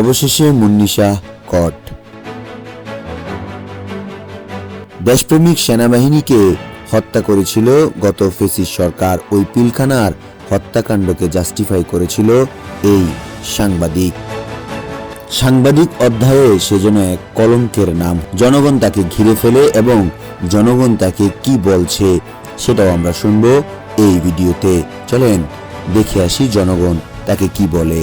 অবশেষে মুন্নিশা কট। দেশপ্রেমিক সেনাবাহিনীকে হত্যা করেছিল গত ফেসিস সরকার। ওই পিলখানার হত্যাকাণ্ডকে জাস্টিফাই করেছিল এই সাংবাদিক। সাংবাদিক অধ্যায়ে সে যেন এক কলঙ্কের নাম। জনগণ তাকে ঘিরে ফেলে এবং জনগণ তাকে কি বলছে সেটাও আমরা শুনব এই ভিডিওতে। চলেন, দেখে আসি জনগণ তাকে কি বলে।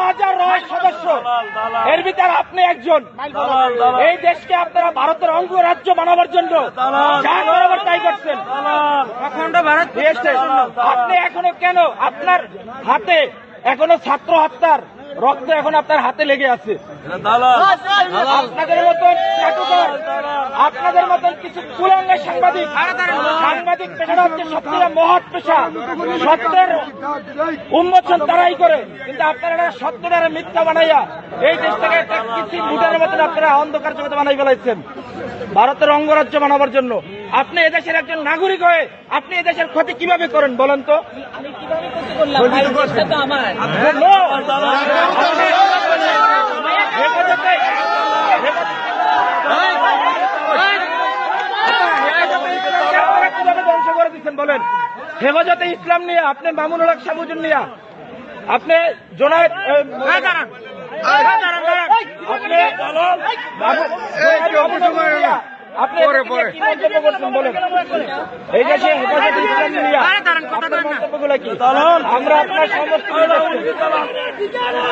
রয় সদস্য। এর ভিতরে আপনি একজন। এই দেশকে আপনারা ভারতের অঙ্গ রাজ্য বানাবার জন্য যা তাই করছেন। অখণ্ড ভারত আপনি এখনও কেন আপনার হাতে এখনও ছাত্র হত্যার রক্ত এখন আপনার হাতে লেগে আছে। আপনাদের মতন আপনাদের মতন কিছু কুলাঙ্গা সাংবাদিক সাংবাদিক পেশাটা হচ্ছে সত্যিটা মহৎ পেশা। সত্যের উন্মোচন তারাই করে। কিন্তু আপনারা এটা সত্যটারে মিথ্যা বানাইয়া এই দেশটাকে একটা কিছু মুটার মতন আপনারা অন্ধকার জগতে বানাই ফেলাইছেন। ভারতের অঙ্গরাজ্য বানাবার জন্য। আপনি এদেশের একজন নাগরিক হয়ে আপনি এদেশের ক্ষতি কীভাবে করেন বলেন তো কীভাবে ধ্বংস করে দিচ্ছেন বলেন হেফাজতে ইসলাম নিয়ে আপনি মামুনুল হক সাবুজুন নিয়া আপনি জোনায়েদ এ, আপনি বাবু- বাবু নিয়া, আপনি কি মন্তব্য করছেন বলেন? এই দেশে আমরা আপনার সমস্ত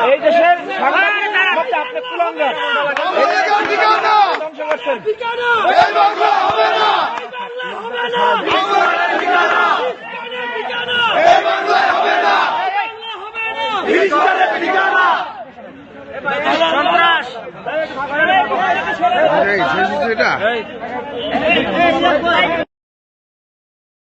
এই দেশের আপনি কুলাঙ্গার। ধ্বংস করছেন। এই শেষ এটা